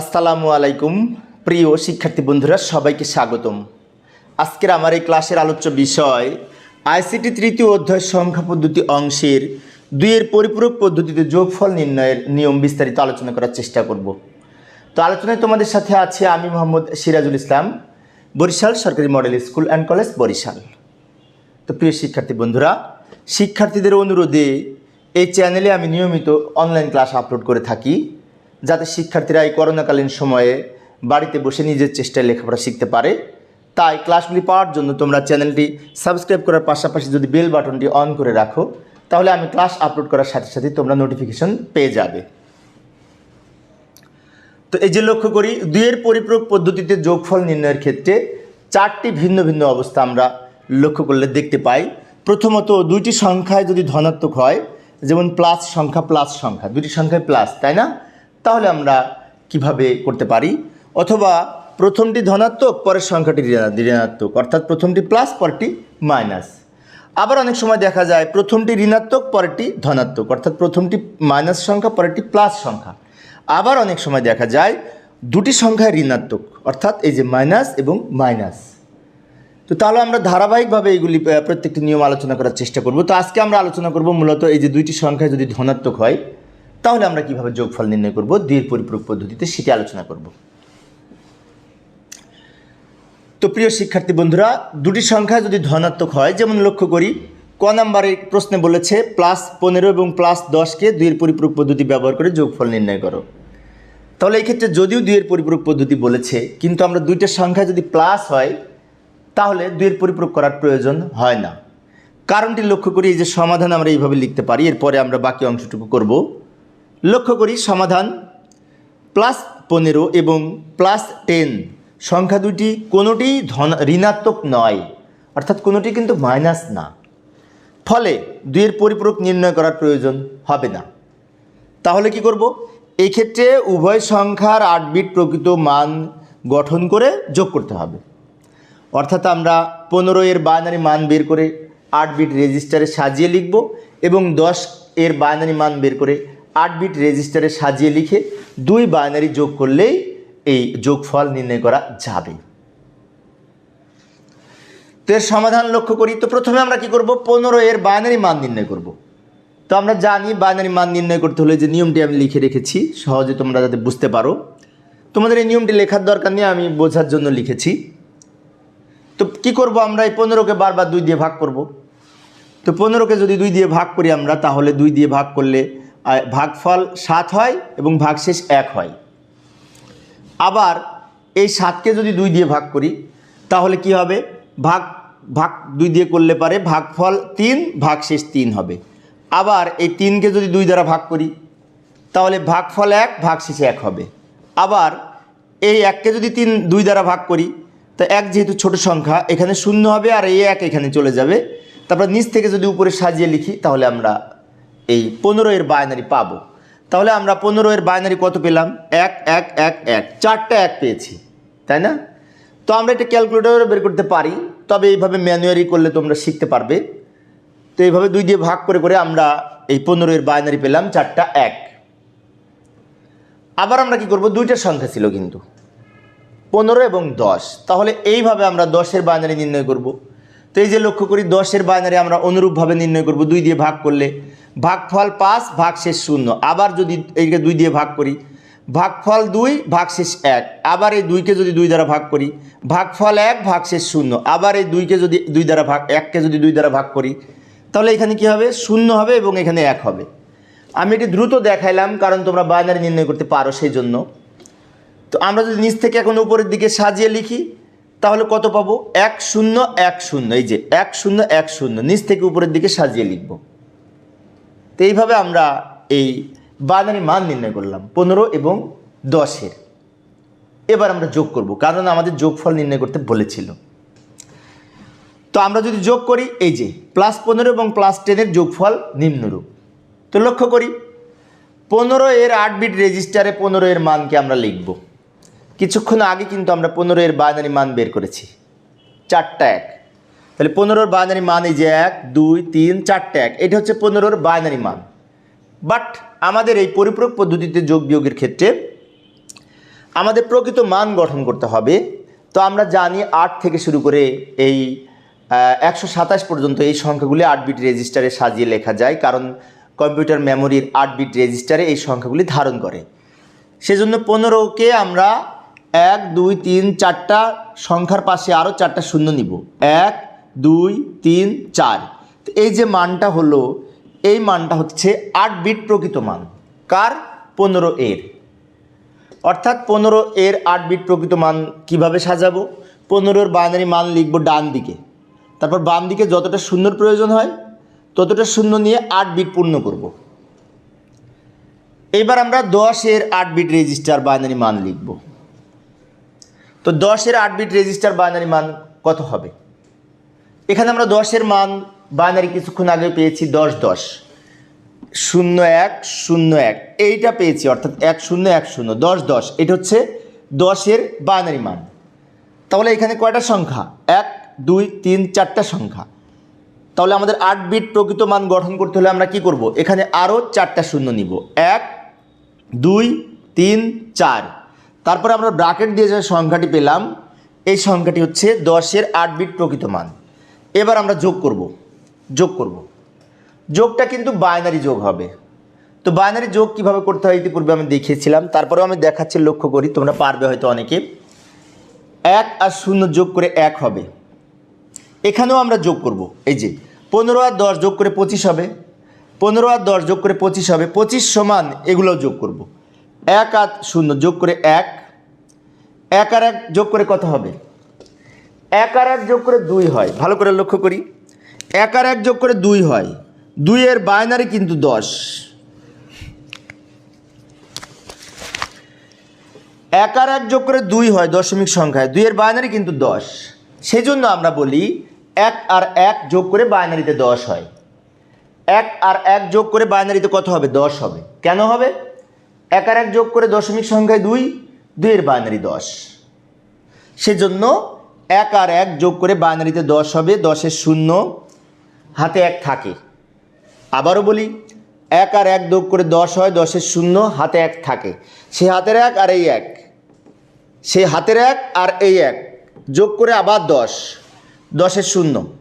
আসসালামু আলাইকুম, প্রিয় শিক্ষার্থী বন্ধুরা, সবাইকে স্বাগতম। আজকের আমার এই ক্লাসের আলোচ্য বিষয়, আইসিটি তৃতীয় অধ্যায় সংখ্যা পদ্ধতি অংশের দুইয়ের পরিপূরক পদ্ধতিতে যোগফল নির্ণয়ের নিয়ম বিস্তারিত আলোচনা করার চেষ্টা করব। তো আলোচনায় তোমাদের সাথে আছে আমি মোহাম্মদ সিরাজুল ইসলাম, বরিশাল সরকারি model school and college Barishal. তো প্রিয় শিক্ষার্থী বন্ধুরা, শিক্ষার্থীদের অনুরোধে এই চ্যানেলে আমি নিয়মিত অনলাইন ক্লাস আপলোড করে থাকি। যাতে শিক্ষার্থীরা এই করোনাকালীন সময়ে বাড়িতে বসে নিজের চেষ্টায় লেখাপড়া শিখতে পারে। তাই ক্লাসগুলি পাওয়ার জন্য তোমরা চ্যানেলটি সাবস্ক্রাইব করার পাশাপাশি যদি বেল বাটনটি অন করে রাখো, তাহলে আমি ক্লাস আপলোড করার সাথে সাথে তোমরা নোটিফিকেশন পেয়ে যাবে। তো এই যে লক্ষ্য করি, দুইয়ের পরিপূরক পদ্ধতিতে যোগফল নির্ণয়ের ক্ষেত্রে চারটি ভিন্ন ভিন্ন অবস্থা আমরা লক্ষ্য করলে দেখতে পাই। প্রথমত, দুইটি সংখ্যায় যদি ধনাত্মক হয়, যেমন প্লাস সংখ্যা প্লাস সংখ্যা দুটি সংখ্যায় প্লাস, তাই না? তাহলে আমরা কীভাবে করতে পারি? অথবা প্রথমটি ধনাত্মক, পরের সংখ্যাটি ঋণাত্মক, অর্থাৎ প্রথমটি প্লাস পরটি মাইনাস আবার অনেক সময় দেখা যায় প্রথমটি ঋণাত্মক, পরেরটি ধনাত্মক, অর্থাৎ প্রথমটি মাইনাস সংখ্যা, পরেরটি প্লাস সংখ্যা। আবার অনেক সময় দেখা যায় দুটি সংখ্যা ঋণাত্মক, অর্থাৎ এই যে মাইনাস এবং মাইনাস তো তাহলে আমরা ধারাবাহিকভাবে এইগুলি প্রত্যেকটি নিয়ম আলোচনা করার চেষ্টা করব। তো আজকে আমরা আলোচনা করব মূলত এই যে দুইটি সংখ্যা যদি ধনাত্মক হয় তাহলে আমরা কীভাবে যোগফল নির্ণয় করব? দ্বির পরিপূরক পদ্ধতিতে সেটি আলোচনা করব। তো প্রিয় শিক্ষার্থী বন্ধুরা, দুটি সংখ্যা যদি ধনাত্মক হয়, যেমন লক্ষ্য করি, ক নাম্বারের প্রশ্নে বলেছে প্লাস পনেরো এবং প্লাস দশকে দুইয়ের পরিপূরক পদ্ধতি ব্যবহার করে যোগফল নির্ণয় করো। তাহলে এই ক্ষেত্রে যদিও দুইয়ের পরিপূরক পদ্ধতি বলেছে, কিন্তু আমরা দুইটা সংখ্যা যদি প্লাস হয়, তাহলে দুইয়ের পরিপূরক করার প্রয়োজন হয় না। কারণটি লক্ষ্য করি, এই যে সমাধান আমরা এইভাবে লিখতে পারি, এরপরে আমরা বাকি অংশটুকু করব। লক্ষ্য করি সমাধান প্লাস পনেরো এবং প্লাস টেন। সংখ্যা দুটি কোনোটিই ধন ঋণাত্মক নয়, অর্থাৎ কোনোটি কিন্তু মাইনাস না। ফলে দুইয়ের পরিপূরক নির্ণয় করার প্রয়োজন হবে না। তাহলে কি করব? এই ক্ষেত্রে উভয় সংখ্যার আট বিট প্রকৃত মান গঠন করে যোগ করতে হবে। অর্থাৎ আমরা পনেরো এর বাইনারি মান বের করে আট বিট রেজিস্টারে সাজিয়ে লিখব এবং দশ এর বাইনারি মান বের করে আট বিট রেজিস্টারে সাজিয়ে লিখে দুই বাইনারি যোগ করলেই এই যোগফল নির্ণয় করা যাবে। তো এর সমাধান লক্ষ্য করি। তো প্রথমে আমরা কি করব? পনেরো এর বাইনারি মান নির্ণয় করব। তো আমরা জানি বাইনারি মান নির্ণয় করতে হলে যে নিয়মটি আমি লিখে রেখেছি, সহজে তোমরা যাতে বুঝতে পারো। তোমাদের এই নিয়মটি লেখার দরকার নেই, আমি বোঝার জন্য লিখেছি। তো কি করব আমরা? এই পনেরোকে বারবার দুই দিয়ে ভাগ করব। তো পনেরোকে যদি দুই দিয়ে ভাগ করি আমরা, তাহলে দুই দিয়ে ভাগ করলে ভাগফল সাত হয় এবং ভাগশেষ এক হয়। আবার এই সাতকে যদি দুই দিয়ে ভাগ করি, তাহলে কি হবে? ভাগ ভাগ দুই দিয়ে করলে পারে ভাগফল তিন, ভাগশেষ তিন হবে। আবার এই তিনকে যদি দুই দ্বারা ভাগ করি, তাহলে ভাগফল এক, ভাগশেষে এক হবে। আবার এই এককে যদি তিন, দুই দ্বারা ভাগ করি, তো এক যেহেতু ছোট সংখ্যা, এখানে শূন্য হবে আর এই এক এখানে চলে যাবে। তারপর নিচ থেকে যদি উপরে সাজিয়ে লিখি, তাহলে আমরা এই পনেরো এর বাইনারি পাবো। তাহলে আমরা পনেরো এর বাইনারি কত পেলাম? এক এক এক এক। চারটা এক পেয়েছি, তাই না? তো আমরা এটা ক্যালকুলেটরে বের করতে পারি, তবে এইভাবে ম্যানুয়ারি করলে তোমরা শিখতে পারবে। তো এইভাবে দুই দিয়ে ভাগ করে করে আমরা এই পনেরো এর বাইনারি পেলাম, চারটা এক। আবার আমরা কি করব? দুইটা সংখ্যা ছিল কিন্তু। পনেরো এবং দশ। তাহলে এইভাবে আমরা দশের বাইনারি নির্ণয় করব। তো এই যে লক্ষ্য করি, দশের বাইনারি আমরা অনুরূপভাবে নির্ণয় করব দুই দিয়ে ভাগ করলে। ভাগফল পাঁচ ভাগ শেষ শূন্য। আবার যদি এইকে দুই দিয়ে ভাগ করি, ভাগফল দুই, ভাগশেষ এক। আবার এই দুইকে যদি দুই দ্বারা ভাগ করি, ভাগফল এক, ভাগশেষ শূন্য। আবার এই দুইকে যদি দুই দ্বারা ভাগ, এককে যদি দুই দ্বারা ভাগ করি, তাহলে এখানে কি হবে? শূন্য হবে এবং এখানে এক হবে। আমি এটি দ্রুত দেখাইলাম, কারণ তোমরা বাইনারি নির্ণয় করতে পারো সেই জন্য তো আমরা যদি নিচ থেকে এখন উপরের দিকে সাজিয়ে লিখি, তাহলে কত পাবো? এক শূন্য এক শূন্য। এই যে, এক শূন্য এক শূন্য। নিচ থেকে উপরের দিকে সাজিয়ে লিখব। তো এইভাবে আমরা এই বাইনারি মান নির্ণয় করলাম, পনেরো এবং দশের। এবার আমরা যোগ করব, কারণ আমাদের যোগফল নির্ণয় করতে বলেছিল। তো আমরা যদি যোগ করি, এই যে প্লাস পনেরো এবং প্লাস টেনের যোগফল নিম্নরূপ। তো লক্ষ্য করি, পনেরো এর আট বিট রেজিস্টারে পনেরো এর মানকে আমরা লিখব। কিছুক্ষণ আগে কিন্তু আমরা পনেরো এর বাইনারি মান বের করেছি, চারটা এক। তাহলে পনেরোর বাইনারি মান এই যে এক, দুই, তিন, চারটে এক, এটা হচ্ছে পনেরোর বাইনারি মান। বাট আমাদের এই পরিপূরক পদ্ধতিতে যোগ বিয়োগের ক্ষেত্রে আমাদের প্রকৃত মান গঠন করতে হবে। তো আমরা জানি আট থেকে শুরু করে এই একশো সাতাশ পর্যন্ত এই সংখ্যাগুলি আট বিট রেজিস্টারে সাজিয়ে লেখা যায়, কারণ কম্পিউটার মেমোরির আট বিট রেজিস্টারে এই সংখ্যাগুলি ধারণ করে। সেজন্য পনেরোকে আমরা এক, দুই, তিন, চারটা সংখ্যার পাশে আরও চারটা শূন্য নিব। এক দুই, তিন, চার। এই যে মানটা হলো, এই মানটা হচ্ছে আট বিট প্রকৃত মান। কার? পনেরো এর। অর্থাৎ পনেরো এর আট বিট প্রকৃত মান কীভাবে সাজাবো? পনেরোর বাইনারি মান লিখব ডান দিকে। তারপর বাম দিকে যতটা শূন্যর প্রয়োজন হয়, ততটা শূন্য নিয়ে আট বিট পূর্ণ করব। এবার আমরা দশের আট বিট রেজিস্টার বাইনারি মান লিখব। তো দশের আট বিট রেজিস্টার বাইনারি মান কত হবে? এখানে আমরা দশের মান বাইনারি কিছুক্ষণ আগে পেয়েছি দশ দশ। শূন্য এক শূন্য এক। এইটা পেয়েছি, অর্থাৎ এক শূন্য এক শূন্য। দশ দশ, এটা হচ্ছে দশের বাইনারি মান। তাহলে এখানে কয়টা সংখ্যা? এক, দুই, তিন, চারটা সংখ্যা। তাহলে আমাদের আট বিট প্রকৃত মান গঠন করতে হলে আমরা কি করব? এখানে আরও চারটা শূন্য নিব। এক, দুই, তিন, চার। তারপরে আমরা ব্রাকেট দিয়ে যে সংখ্যাটি পেলাম, এই সংখ্যাটি হচ্ছে দশের আট বিট প্রকৃত মান। এবার আমরা যোগ করব যোগ করব। যোগটা কিন্তু বাইনারি যোগ হবে। তো বাইনারি যোগ কীভাবে করতে হয় ইতিপূর্বে আমি দেখিয়েছিলাম, তারপরেও আমি দেখাচ্ছি, লক্ষ্য করি, তোমরা পারবে হয়তো অনেকে। এক আর শূন্য যোগ করে এক হবে। এখানেও আমরা যোগ করব। এই যে, পনেরো আর দশ যোগ করে পঁচিশ হবে। পনেরো আর দশ যোগ করে পঁচিশ হবে। পঁচিশ সমান এগুলোও যোগ করব। এক আর শূন্য যোগ করে এক। এক আর এক যোগ করে কত হবে? এক আর এক যোগ করে দুই হয়। ভালো করে লক্ষ্য করি। এক আর এক যোগ করে দুই হয়। দুইয়ের বাইনারি কিন্তু দশ। এক আর এক যোগ করে দুই হয় দশমিক সংখ্যায়। দুইয়ের বাইনারি কিন্তু দশ। সেই জন্য আমরা বলি এক আর এক যোগ করে বাইনারিতে দশ হয়। এক আর এক যোগ করে বাইনারিতে কত হবে? দশ হবে। কেন হবে? এক আর এক যোগ করে দশমিক সংখ্যায় দুই দুইয়ের বাইনারি দশ। সেজন্য এক আর এক যোগ করে বাইনারিতে দশ হবে, দশের শূন্য হাতে এক থাকে। আবারও বলি, এক আর এক যোগ করে দশ হয়, দশের শূন্য হাতে এক থাকে। সে হাতের এক আর এই এক। সে হাতের এক আর এই এক। যোগ করে আবার দশ, দশের শূন্য,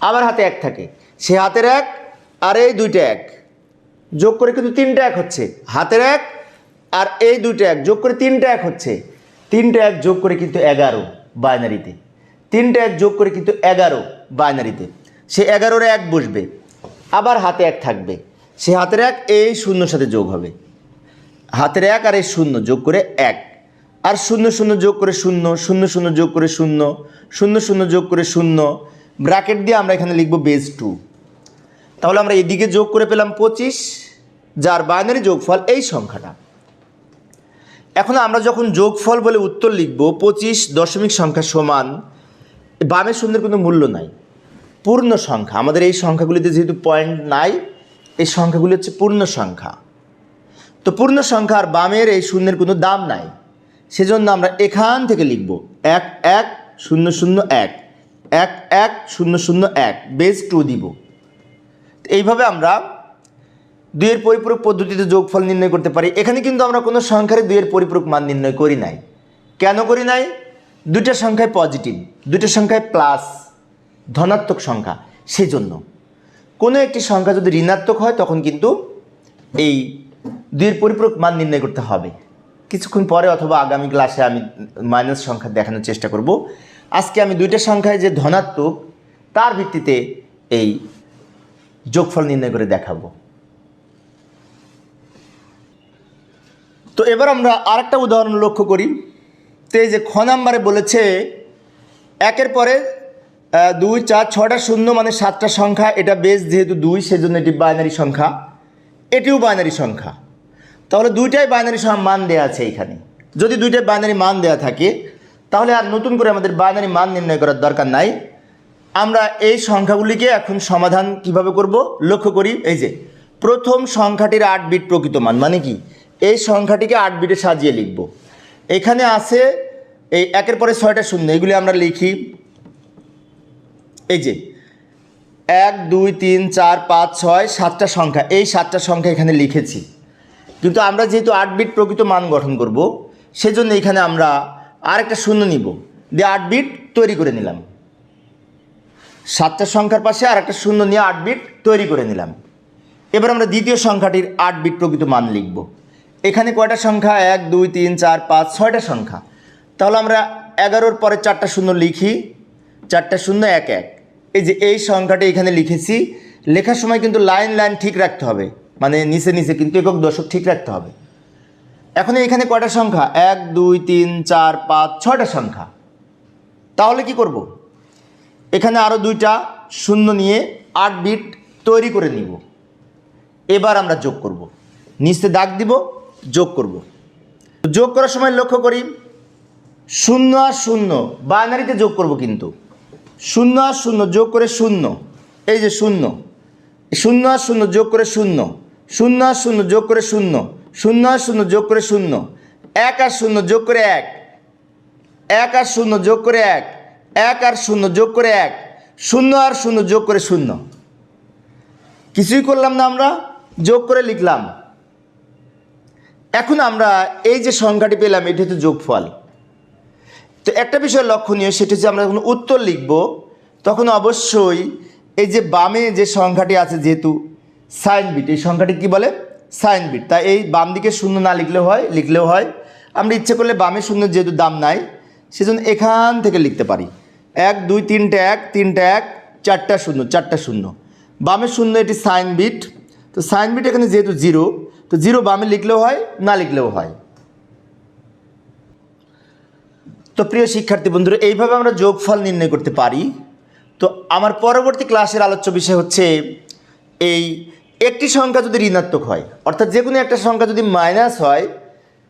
আবার হাতে এক থাকে। সে হাতের এক আর এই দুইটা এক। যোগ করে কিন্তু তিনটা এক হচ্ছে। হাতের এক আর এই দুইটা এক। যোগ করে তিনটা এক হচ্ছে। তিনটা এক যোগ করে কিন্তু এগারো। বাইনারিতে তিনটা এক যোগ করে কিন্তু এগারো বাইনারিতে সে এগারোর এক বসবে, আবার হাতে এক থাকবে। সে হাতের এক এই শূন্যর সাথে যোগ হবে। হাতের এক আর এই শূন্য যোগ করে এক। আর শূন্য শূন্য যোগ করে শূন্য শূন্য শূন্য যোগ করে শূন্য শূন্য শূন্য যোগ করে শূন্য, ব্র্যাকেট দিয়ে আমরা এখানে লিখব বেজ টু তাহলে আমরা এদিকে যোগ করে পেলাম পঁচিশ, যার বাইনারি যোগফল এই সংখ্যাটা। এখন আমরা যখন যোগফল বলে উত্তর লিখব, পঁচিশ দশমিক সংখ্যা সমান, বামের শূন্যের কোনো মূল্য নাই। পূর্ণ সংখ্যা। আমাদের এই সংখ্যাগুলিতে যেহেতু পয়েন্ট নাই, এই সংখ্যাগুলি হচ্ছে পূর্ণ সংখ্যা। তো পূর্ণ সংখ্যা আর বামের এই শূন্যের কোনো দাম নাই। সেজন্য আমরা এখান থেকে লিখব, এক এক, শূন্য শূন্য, এক। এক এক, শূন্য শূন্য, এক। বেস টু দিব। এইভাবে আমরা দুইয়ের পরিপূরক পদ্ধতিতে যোগফল নির্ণয় করতে পারি। এখানে কিন্তু আমরা কোনো সংখ্যার দুইয়ের পরিপূরক মান নির্ণয় করি নাই। কেন করি নাই? দুইটা সংখ্যায় পজিটিভ দুইটা সংখ্যায় প্লাস ধনাত্মক সংখ্যা। সেজন্য কোনো একটি সংখ্যা যদি ঋণাত্মক হয়, তখন কিন্তু এই দুইয়ের পরিপূরক মান নির্ণয় করতে হবে। কিছুক্ষণ পরে অথবা আগামী ক্লাসে আমি মাইনাস সংখ্যা দেখানোর চেষ্টা করব। আজকে আমি দুইটা সংখ্যায় যে ধনাত্মক, তার ভিত্তিতে এই যোগফল নির্ণয় করে দেখাবো। তো এবার আমরা আরেকটা উদাহরণ লক্ষ্য করি। তে যে খ নাম্বারে বলেছে, একের পরে দুই, চার ছটা শূন্য মানে সাতটা সংখ্যা, এটা বেশ যেহেতু দুই, সেজন্য এটি বাইনারি সংখ্যা। এটিও বাইনারি সংখ্যা। তাহলে দুইটাই বাইনারি মান দেওয়া আছে এখানে। যদি দুইটাই বাইনারি মান দেওয়া থাকে, তাহলে আর নতুন করে আমাদের বাইনারি মান নির্ণয় করার দরকার নাই। আমরা এই সংখ্যাগুলিকে এখন সমাধান কীভাবে করব? লক্ষ্য করি, এই যে প্রথম সংখ্যাটির আট বিট প্রকৃত মান মানে কি? এই সংখ্যাটিকে আট বিটে সাজিয়ে লিখব। এখানে আছে এই একের পরে ছয়টা শূন্য, এগুলি আমরা লিখি। এই যে, এক, দুই, তিন, চার, পাঁচ, ছয়, সাতটা সংখ্যা, এই সাতটা সংখ্যা এখানে লিখেছি। কিন্তু আমরা যেহেতু আট বিট প্রকৃত মান গঠন করব, সেজন্য এখানে আমরা আরেকটা শূন্য নিব, দিয়ে আট বিট তৈরি করে নিলাম। সাতটা সংখ্যার পাশে আর একটা শূন্য নিয়ে আট বিট তৈরি করে নিলাম। এবার আমরা দ্বিতীয় সংখ্যাটির আট বিট প্রকৃত মান লিখব। এখানে কয়টা সংখ্যা? এক, দুই, তিন, চার, পাঁচ, ছয়টা সংখ্যা। তাহলে আমরা এগারোর পরে চারটা শূন্য লিখি। চারটা শূন্য এক এক। এই যে এই সংখ্যাটি এখানে লিখেছি, লেখার সময় কিন্তু লাইন লাইন ঠিক রাখতে হবে। মানে নিচে নিচে কিন্তু একক দশক ঠিক রাখতে হবে। এখন এখানে কয়টা সংখ্যা? এক, দুই, তিন, চার, পাঁচ, ছয়টা সংখ্যা। তাহলে কি করব? এখানে আরও দুইটা শূন্য নিয়ে আট বিট তৈরি করে নিব। এবার আমরা যোগ করব। নিচে দাগ দিব যোগ করব। যোগ করার সময় লক্ষ্য করি, শূন্য আর শূন্য, বাইনারিতে যোগ করব কিন্তু। শূন্য আর শূন্য যোগ করে শূন্য, এই যে শূন্য। শূন্য আর শূন্য যোগ করে শূন্য শূন্য আর শূন্য যোগ করে শূন্য শূন্য আর শূন্য যোগ করে শূন্য, এক আর শূন্য যোগ করে এক এক আর শূন্য যোগ করে এক এক আর শূন্য যোগ করে এক, শূন্য আর শূন্য যোগ করে শূন্য। কিছুই করলাম না আমরা, যোগ করে লিখলাম। এখন আমরা এই যে সংখ্যাটি পেলাম, এটি হচ্ছে যোগফল। তো একটা বিষয় লক্ষণীয়, সেটা হচ্ছে আমরা যখন উত্তর লিখব, তখন অবশ্যই এই যে বামে যে সংখ্যাটি আছে, যেহেতু সাইন বিট এই সংখ্যাটি কি বলে? সাইন বিট তাই এই বাম দিকে শূন্য না লিখলেও হয় লিখলেও হয়। আমরা ইচ্ছে করলে বামে শূন্য যেহেতু দাম নাই, সেজন্য এখান থেকে লিখতে পারি। এক, দুই, তিনটে, এক তিনটে, এক, চারটা শূন্য চারটা শূন্য। বামে শূন্য এটি সাইন বিট তো সাইন বিট এখানে যেহেতু জিরো তো জিরো বামে লিখলেও হয়, না লিখলেও হয়। তো প্রিয় শিক্ষার্থী বন্ধুরা, এইভাবে আমরা যোগফল নির্ণয় করতে পারি। তো আমার পরবর্তী ক্লাসের আলোচ্য বিষয় হচ্ছে এই একটি সংখ্যা যদি ঋণাত্মক হয়, অর্থাৎ যে কোনো একটা সংখ্যা যদি মাইনাস হয়,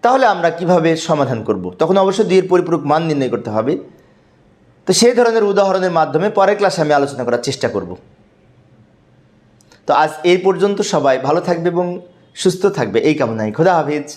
তাহলে আমরা কীভাবে সমাধান করব। তখন অবশ্যই দুইয়ের পরিপূরক মান নির্ণয় করতে হবে। তো সেই ধরনের উদাহরণের মাধ্যমে পরের ক্লাসে আমি আলোচনা করার চেষ্টা করব। তো আজ এই পর্যন্ত সবাই ভালো থাকবে এবং সুস্থ থাকবে। এই কামনায় খোদা হাফিজ।